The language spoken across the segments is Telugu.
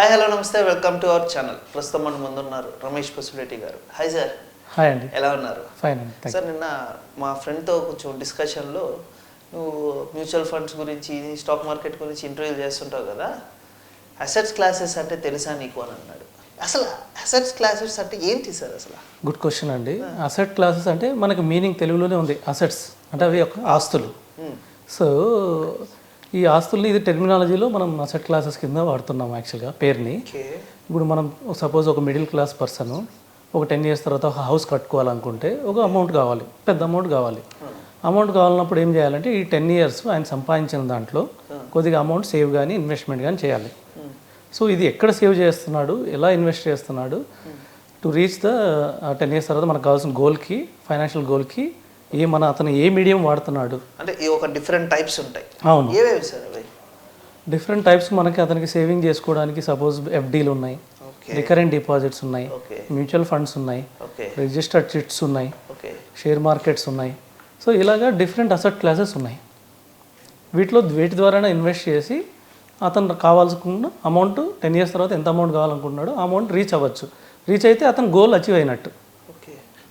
హాయ్ హలో నమస్తే వెల్కమ్ టు అవర్ ఛానల్ ప్రస్తుతం మన ముందున్నారు రమేష్ పసురెడ్డి గారు. హాయ్ సార్ హాయ్ అండి. ఎలా ఉన్నారు? ఫైన్ సార్ నిన్న మా ఫ్రెండ్తో కొంచెం డిస్కషన్లో నువ్వు మ్యూచువల్ ఫండ్స్ గురించి స్టాక్ మార్కెట్ గురించి ఇంటర్వ్యూ చేస్తుంటావు కదా అసెట్స్ క్లాసెస్ అంటే తెలుసా నీకు అని అన్నాడు. అసలు అసెట్స్ క్లాసెస్ అంటే ఏంటి సార్ అసలు? గుడ్ క్వశ్చన్ అండి. అసెట్ క్లాసెస్ అంటే మనకి మీనింగ్ తెలుగులోనే ఉంది అసెట్స్ అంటే అవి ఒక ఆస్తులు. Hmm. సో ఈ ఆస్తుల్ని ఇది టెర్మినాలజీలో మనం అసెట్ క్లాసెస్ కింద వాడుతున్నాం యాక్చువల్గా పేరుని. ఇప్పుడు మనం సపోజ్ ఒక మిడిల్ క్లాస్ పర్సన్ ఒక టెన్ ఇయర్స్ తర్వాత ఒక హౌస్ కట్టుకోవాలనుకుంటే ఒక అమౌంట్ కావాలి పెద్ద అమౌంట్ కావాలి. అమౌంట్ కావాలన్నప్పుడు ఏం చేయాలంటే ఈ టెన్ ఇయర్స్ ఆయన సంపాదించిన దాంట్లో కొద్దిగా అమౌంట్ సేవ్ కానీ ఇన్వెస్ట్మెంట్ కానీ చేయాలి. సో ఇది ఎక్కడ సేవ్ చేస్తున్నాడు ఎలా ఇన్వెస్ట్ చేస్తున్నాడు to reach the ten years తర్వాత మనకు కావాల్సిన గోల్కి ఫైనాన్షియల్ గోల్కి ఏ మన అతను ఏ మీడియం వాడుతున్నాడు? అంటే ఈ ఒక డిఫరెంట్ టైప్స్ ఉంటాయి. అవును. ఏవేవి సార్ అవి? డిఫరెంట్ టైప్స్ మనకి అతనికి సేవింగ్ చేసుకోవడానికి సపోజ్ ఎఫ్డీలు ఉన్నాయి. రికరెంట్ డిపాజిట్స్ ఉన్నాయి. మ్యూచువల్ ఫండ్స్ ఉన్నాయి. రిజిస్టర్డ్ చిట్స్ ఉన్నాయి. షేర్ మార్కెట్స్ ఉన్నాయి. సో ఇలాగా డిఫరెంట్ అసెట్ క్లాసెస్ ఉన్నాయి. వీటిలో వేటి ద్వారా ఇన్వెస్ట్ చేసి అతను కావాల్సుకున్న అమౌంట్ టెన్ ఇయర్స్ తర్వాత ఎంత అమౌంట్ కావాలనుకుంటున్నాడో అమౌంట్ రీచ్ అవ్వచ్చు. రీచ్ అయితే అతను గోల్ అచీవ్ అయినట్టు.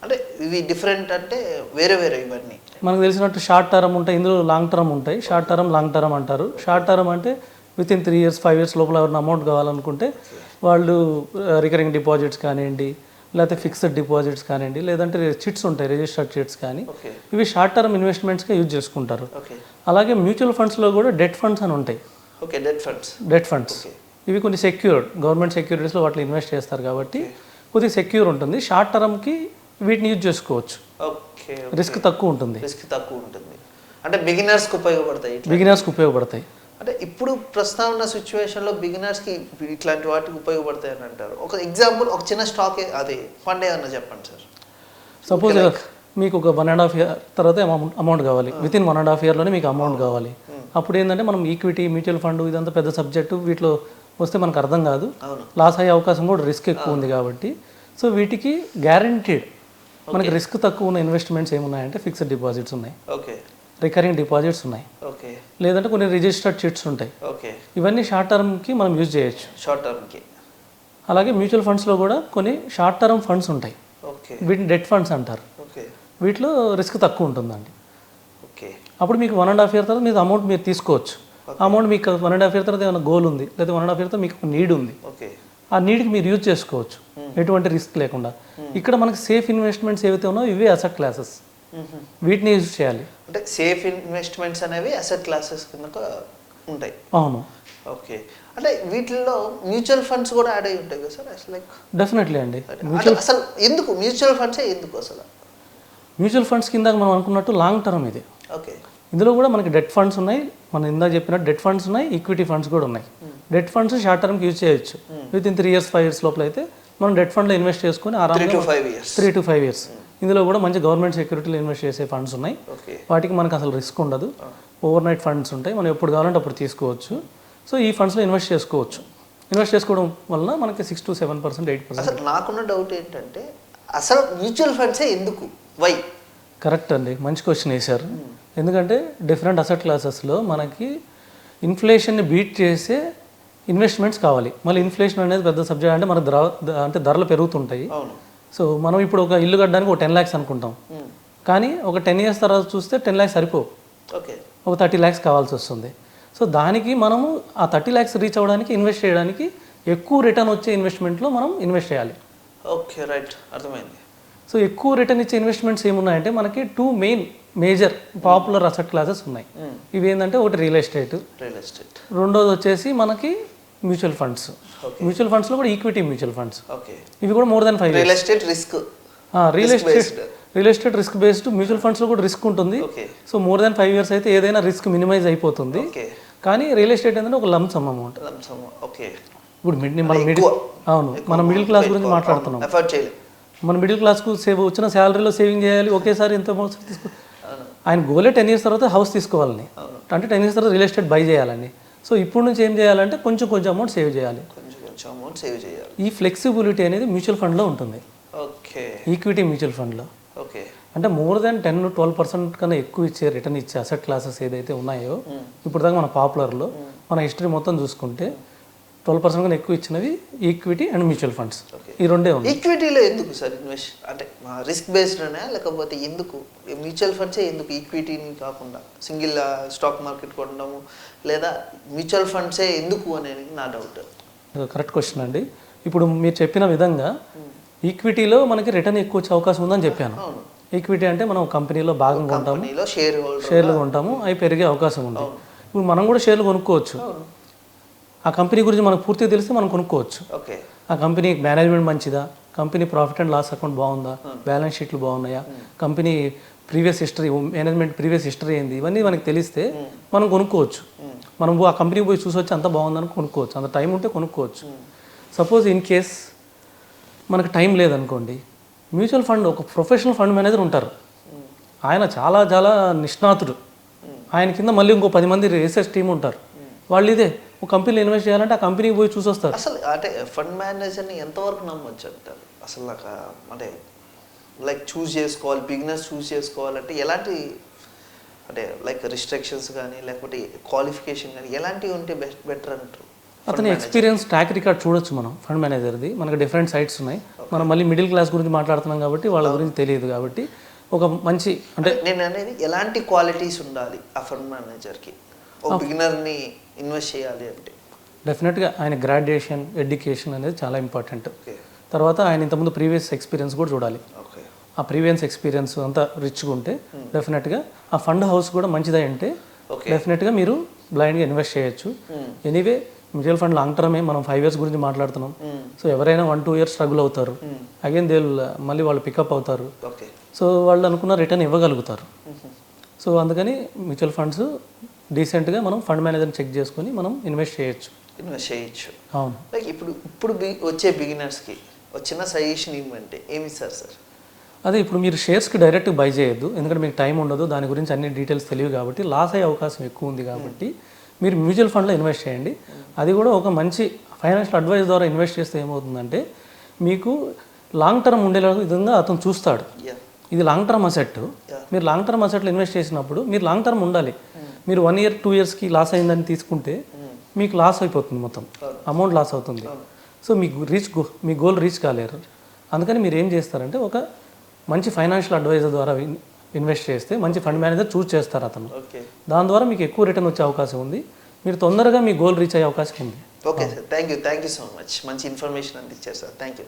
అంటే ఇవి డిఫరెంట్ అంటే వేరే వేరే ఇవన్నీ. మనకు తెలిసినట్టు షార్ట్ టర్మ్ ఉంటాయి ఇందులో లాంగ్ టర్మ్ ఉంటాయి. షార్ట్ టర్మ్ లాంగ్ టర్మ్ అంటారు. షార్ట్ టర్మ్ అంటే within three years five years లోపల ఎవరైనా అమౌంట్ కావాలనుకుంటే వాళ్ళు రికరింగ్ డిపాజిట్స్ కానివ్వండి లేకపోతే ఫిక్స్డ్ డిపాజిట్స్ కానివ్వండి లేదంటే చిట్స్ ఉంటాయి రిజిస్టర్డ్ చిట్స్ కానీ. ఇవి షార్ట్ టర్మ్ ఇన్వెస్ట్మెంట్స్గా యూజ్ చేసుకుంటారు. అలాగే మ్యూచువల్ ఫండ్స్లో కూడా డెట్ ఫండ్స్ అని ఉంటాయి. Okay debt funds debt funds ఇవి కొన్ని సెక్యూర్డ్ గవర్నమెంట్ సెక్యూరిటీస్లో వాటిలో ఇన్వెస్ట్ చేస్తారు కాబట్టి కొద్దిగా సెక్యూర్ ఉంటుంది. షార్ట్ టర్మ్కి వీటిని యూజ్ చేసుకోవచ్చు. ఓకే రిస్క్ తక్కువ ఉంటుంది. రిస్క్ తక్కువ ఉంటుంది. అంటే బిగినర్స్కి ఉపయోగపడతాయి బిగినర్స్కి ఉపయోగపడతాయి. అంటే ఇప్పుడు ప్రస్తుతం ఉన్న సిచ్యువేషన్లో బిగినర్స్కి ఇట్లాంటి వాటికి ఉపయోగపడతాయి అని అంటారు. ఒక ఎగ్జాంపుల్ ఒక చిన్న స్టాక్ అది ఫండ్ ఏమన్నా చెప్పండి సార్. సపోజ్ మీకు ఒక వన్ అండ్ హాఫ్ ఇయర్ తర్వాత అమౌంట్ అమౌంట్ కావాలి. Within one and half ఇయర్లోనే మీకు అమౌంట్ కావాలి. అప్పుడు ఏంటంటే మనం ఈక్విటీ మ్యూచువల్ ఫండ్ ఇదంతా పెద్ద సబ్జెక్టు వీటిలో వస్తే మనకు అర్థం కాదు. లాస్ అయ్యే అవకాశం కూడా రిస్క్ ఎక్కువ ఉంది కాబట్టి. సో వీటికి గ్యారంటీడ్ మనకి రిస్క్ తక్కువ ఉన్న ఇన్వెస్ట్మెంట్స్ ఏమున్నాయంటే ఫిక్స్డ్ డిపాజిట్స్ ఉన్నాయి. ఓకే రికరింగ్ డిపాజిట్స్ ఉన్నాయి. ఓకే లేదంటే కొన్ని రిజిస్టర్డ్ చిట్స్ ఉంటాయి. ఓకే ఇవన్నీ షార్ట్ టర్మ్కి మనం యూజ్ చేయొచ్చు. షార్ట్ టర్మ్కి అలాగే మ్యూచువల్ ఫండ్స్లో కూడా కొన్ని షార్ట్ టర్మ్ ఫండ్స్ ఉంటాయి. ఓకే వీటిని డెట్ ఫండ్స్ అంటారు. ఓకే వీటిలో రిస్క్ తక్కువ ఉంటుందండి. ఓకే అప్పుడు మీకు వన్ అండ్ హాఫ్ ఇయర్ తర్వాత మీరు అమౌంట్ మీరు తీసుకోవచ్చు. అమౌంట్ మీకు వన్ అండ్ హాఫ్ ఇయర్ తర్వాత ఏమైనా గోల్ ఉంది. లేదా వన్ అండ్ హాఫ్ ఇయర్ తర్వాత మీకు నీడ్ ఉంది. ఓకే ఆ నీడ్కి మీరు యూజ్ చేసుకోవచ్చు. ఎటువంటి రిస్క్ లేకుండా. ఇక్కడ మనకి సేఫ్ ఇన్వెస్ట్మెంట్స్ ఏవైతే ఉన్నాయో ఇవే అసెట్ క్లాసెస్ వీటిని యూజ్ చేయాలి. అంటే సేఫ్ ఇన్వెస్ట్మెంట్స్ అనేవి అసెట్ క్లాసెస్ కింద ఉంటాయి. అవును. ఓకే. అంటే వీటిల్లో మ్యూచువల్ ఫండ్స్ కూడా యాడ్ అయి ఉంటాయి కదా సార్? అసలు లైక్ డెఫినెట్లీ అండి. అసలు ఎందుకు? మ్యూచువల్ ఫండ్సే ఎందుకు అసలు? మ్యూచువల్ ఫండ్స్ కింద మనం అనుకున్నట్టు లాంగ్ టర్మ్ ఇది. ఓకే. ఇందులో కూడా మనకి డెట్ ఫండ్స్ ఉన్నాయి. మనం ఇందాక చెప్పినట్టు డెట్ ఫండ్స్ ఉన్నాయి ఈక్విటీ ఫండ్స్ కూడా ఉన్నాయి. డెట్ ఫండ్స్ షార్ట్ టర్మ్కి యూజ్ చేయొచ్చు. With in three years five years లోపల అయితే మనం డెట్ ఫండ్లో ఇన్వెస్ట్ చేసుకొని years three to five years ఇందులో కూడా మంచి గవర్నమెంట్ సెక్యూరిటీలో ఇన్వెస్ట్ చేసే ఫండ్స్ ఉన్నాయి. వాటికి మనకు అసలు రిస్క్ ఉండదు. ఓవర్ నైట్ ఫండ్స్ ఉంటాయి. మనం ఎప్పుడు కావాలంటే అప్పుడు తీసుకోవచ్చు. సో ఈ ఫండ్స్లో ఇన్వెస్ట్ చేసుకోవచ్చు. ఇన్వెస్ట్ చేసుకోవడం వలన మనకి six to seven percent eight percent అసలు నాకున్న డౌట్ ఏంటంటే అసలు మ్యూచువల్ ఫండ్సే ఎందుకు? వై కరెక్ట్ అండి. మంచి క్వశ్చన్ వేశారు. ఎందుకంటే డిఫరెంట్ అసెట్ క్లాసెస్లో మనకి ఇన్ఫ్లేషన్ని బీట్ చేసే ఇన్వెస్ట్మెంట్స్ కావాలి. మళ్ళీ ఇన్ఫ్లేషన్ అనేది పెద్ద సబ్జెక్ట్ అంటే ధర అంటే ధరలు పెరుగుతుంటాయి. సో మనం ఇప్పుడు ఒక ఇల్లు కట్టడానికి ఒక టెన్ ల్యాక్స్ అనుకుంటాం. కానీ ఒక టెన్ ఇయర్స్ తర్వాత చూస్తే టెన్ ల్యాక్స్ సరిపోవు. ఓకే. ఒక థర్టీ ల్యాక్స్ కావాల్సి వస్తుంది. సో దానికి మనము ఆ థర్టీ ల్యాక్స్ రీచ్ అవ్వడానికి ఇన్వెస్ట్ చేయడానికి ఎక్కువ రిటర్న్ వచ్చే ఇన్వెస్ట్మెంట్లో మనం ఇన్వెస్ట్ చేయాలి. Okay right. అర్థమైంది. సో ఎక్కువ రిటర్న్ ఇచ్చే ఇన్వెస్ట్మెంట్స్ ఏమున్నాయంటే మనకి two main major popular asset classes ఉన్నాయి. ఇవి ఏంటంటే ఒకటి రియల్ ఎస్టేట్. Real estate. రెండోది వచ్చేసి మనకి మ్యూచువల్ ఫండ్స్. మ్యూచువల్ ఫండ్స్లో కూడా ఈక్విటీ మ్యూచువల్ ఫండ్స్. ఇవి కూడా more than five real estate risk. Real estate real estate risk based mutual ఫండ్స్లో కూడా రిస్క్ ఉంటుంది. So more than five years అయితే ఏదైనా రిస్క్ మినిమైజ్ అయిపోతుంది. కానీ రియల్ ఎస్టేట్ ఏంటంటే ఒక లంప్ సమ్ అమౌంట్. ఇప్పుడు మిడ్ మనం మిడిల్ అవును. మనం మిడిల్ క్లాస్ గురించి మాట్లాడుతున్నాం. మన మిడిల్ క్లాస్కు సేవ్ వచ్చిన శాలరీలో సేవింగ్ చేయాలి ఒకేసారి ఎంత అమౌంట్ తీసుకో ఆయన గోలే టెన్ ఇయర్స్ తర్వాత హౌస్ తీసుకోవాలని. అంటే టెన్ ఇయర్స్ తర్వాత రియల్ ఎస్టేట్ బై చేయాలని. సో ఇప్పుడు నుంచి ఏం చేయాలంటే కొంచెం కొంచెం అమౌంట్ సేవ్ చేయాలి. కొంచెం కొంచెం అమౌంట్ సేవ్ చేయాలి. ఈ ఫ్లెక్సిబిలిటీ అనేది మ్యూచువల్ ఫండ్లో ఉంటుంది. ఓకే. ఈక్విటీ మ్యూచువల్ ఫండ్లో ఓకే. అంటే more than ten twelve percent కన్నా ఎక్కువ ఇచ్చే రిటర్న్ ఇచ్చే అసెట్ క్లాసెస్ ఏదైతే ఉన్నాయో ఇప్పుడు దాకా మన పాపులర్లో మన హిస్టరీ మొత్తం చూసుకుంటే ట్వెల్వ్ పర్సెంట్ కన్నా ఎక్కువ ఇచ్చినవి ఈక్విటీ అండ్ మ్యూచువల్ ఫండ్స్. ఈ రెండే ఉన్నాయి. ఈక్విటీలో ఎందుకు సార్ ఇన్వెస్ట్ అంటే రిస్క్ బేస్డ్నే లేకపోతే ఎందుకు? మ్యూచువల్ ఫండ్సే ఎందుకు ఈక్విటీని కాకుండా సింగిల్ స్టాక్ మార్కెట్ కొనడము లేదా మ్యూచువల్ ఫండ్సే ఎందుకు అనేది నా డౌట్. కరెక్ట్ క్వశ్చన్ అండి. ఇప్పుడు మీరు చెప్పిన విధంగా ఈక్విటీలో మనకి రిటర్న్ ఎక్కువ వచ్చే అవకాశం ఉందని చెప్పాను. ఈక్విటీ అంటే మనం కంపెనీలో భాగంగా ఉంటాము షేర్లు కొంటాము అవి పెరిగే అవకాశం ఉంది. ఇప్పుడు మనం కూడా షేర్లు కొనుక్కోవచ్చు. ఆ కంపెనీ గురించి మనకు పూర్తిగా తెలిస్తే మనం కొనుక్కోవచ్చు. ఓకే. ఆ కంపెనీ మేనేజ్మెంట్ మంచిదా? Company profit and loss account బాగుందా? బ్యాలెన్స్ షీట్లు బాగున్నాయా? Company previous history management previous history ఏంది? ఇవన్నీ మనకి తెలిస్తే మనం కొనుక్కోవచ్చు. మనం ఆ కంపెనీ పోయి చూసి వచ్చి అంత బాగుందని కొనుక్కోవచ్చు. అంత టైం ఉంటే కొనుక్కోవచ్చు. సపోజ్ ఇన్ కేస్ మనకు టైం లేదనుకోండి మ్యూచువల్ ఫండ్ ఒక ప్రొఫెషనల్ ఫండ్ మేనేజర్ ఉంటారు. ఆయన చాలా చాలా నిష్ణాతుడు. ఆయన కింద మళ్ళీ ఇంకో పది మంది రీసెర్చ్ టీం ఉంటారు. వాళ్ళు ఇదే ఒక కంపెనీలో ఇన్వెస్ట్ చేయాలంటే ఆ కంపెనీకి పోయి చూసి వస్తారు అసలు అంటే ఫండ్ మేనేజర్ని ఎంతవరకు నమ్మొచ్చు అంటారు అసలు నాకు అంటే లైక్ చూస్ చేసుకోవాలి బిగినర్స్ చూస్ చేసుకోవాలంటే ఎలాంటి అంటే లైక్ రిస్ట్రిక్షన్స్ కానీ లేకపోతే క్వాలిఫికేషన్ కానీ ఎలాంటివి ఉంటే బెస్ట్ బెటర్ అంటారు? అతని ఎక్స్పీరియన్స్ ట్రాక్ రికార్డ్ చూడొచ్చు మనం ఫండ్ మేనేజర్ది మనకు డిఫరెంట్ సైట్స్ ఉన్నాయి. మనం మళ్ళీ మిడిల్ క్లాస్ గురించి మాట్లాడుతున్నాం కాబట్టి వాళ్ళ గురించి తెలియదు కాబట్టి ఒక మంచి అంటే నేను అనేది ఎలాంటి క్వాలిటీస్ ఉండాలి ఆ ఫండ్ మేనేజర్కి ఒక బిగినర్ని ఇన్వెస్ట్ చేయాలి అంటే. డెఫినెట్గా ఆయన గ్రాడ్యుయేషన్ ఎడ్యుకేషన్ అనేది చాలా ఇంపార్టెంట్ తర్వాత ఆయన ఇంతకుముందు ప్రీవియస్ ఎక్స్పీరియన్స్ కూడా చూడాలి. ఓకే ఆ ప్రీవియస్ ఎక్స్పీరియన్స్ అంతా రిచ్గా ఉంటే డెఫినెట్గా ఆ ఫండ్ హౌస్ కూడా మంచిదై ఉంటే. డెఫినెట్గా మీరు బ్లైండ్గా ఇన్వెస్ట్ చేయొచ్చు. ఎనీవే మ్యూచువల్ ఫండ్ లాంగ్ టర్మే మనం ఫైవ్ ఇయర్స్ గురించి మాట్లాడుతున్నాం. సో ఎవరైనా వన్ టూ ఇయర్స్ స్ట్రగుల్ అవుతారు. అగైన్ దే మళ్ళీ వాళ్ళు పికప్ అవుతారు. సో వాళ్ళు అనుకున్న రిటర్న్ ఇవ్వగలుగుతారు. సో అందుకని మ్యూచువల్ ఫండ్స్ డీసెంట్గా మనం ఫండ్ మేనేజర్ని చెక్ చేసుకొని మనం ఇన్వెస్ట్ చేయొచ్చు. ఇన్వెస్ట్ చేయొచ్చు. అవును. లైక్ ఇప్పుడు ఇప్పుడు వచ్చే బిగినర్స్కి ఒక చిన్న సజెషన్ ఇవ్వమంటే ఏమి ఇస్తారు సార్? అదే ఇప్పుడు మీరు షేర్స్కి డైరెక్ట్ బై చేయొద్దు ఎందుకంటే మీకు టైం ఉండదు దాని గురించి అన్ని డీటెయిల్స్ తెలియదు కాబట్టి లాస్ అయ్యే అవకాశం ఎక్కువ ఉంది కాబట్టి మీరు మ్యూచువల్ ఫండ్లో ఇన్వెస్ట్ చేయండి. అది కూడా ఒక మంచి ఫైనాన్షియల్ అడ్వైస్ ద్వారా ఇన్వెస్ట్ చేస్తే ఏమవుతుందంటే మీకు లాంగ్ టర్మ్ ఉండేలా విధంగా అతను చూస్తాడు. ఇది లాంగ్ టర్మ్ అసెట్ మీరు లాంగ్ టర్మ్ అసెట్లో ఇన్వెస్ట్ చేసినప్పుడు మీరు లాంగ్ టర్మ్ ఉండాలి. మీరు వన్ ఇయర్ టూ ఇయర్స్కి లాస్ అయిందని తీసుకుంటే మీకు లాస్ అయిపోతుంది మొత్తం. అమౌంట్ లాస్ అవుతుంది. సో మీకు రీచ్ మీ గోల్ రీచ్ కాలేరు. అందుకని మీరు ఏం చేస్తారంటే ఒక మంచి ఫైనాన్షియల్ అడ్వైజర్ ద్వారా ఇన్- ఇన్వెస్ట్ చేస్తే మంచి ఫండ్ మేనేజర్ చూస్ చేస్తారు అతను. దాని ద్వారా మీకు ఎక్కువ రిటర్న్ వచ్చే అవకాశం ఉంది. మీరు తొందరగా మీ గోల్ రీచ్ అయ్యే అవకాశం ఉంది. Okay sir thank you thank you so much మంచి ఇన్ఫర్మేషన్ అందించారు సార్ థ్యాంక్ యూ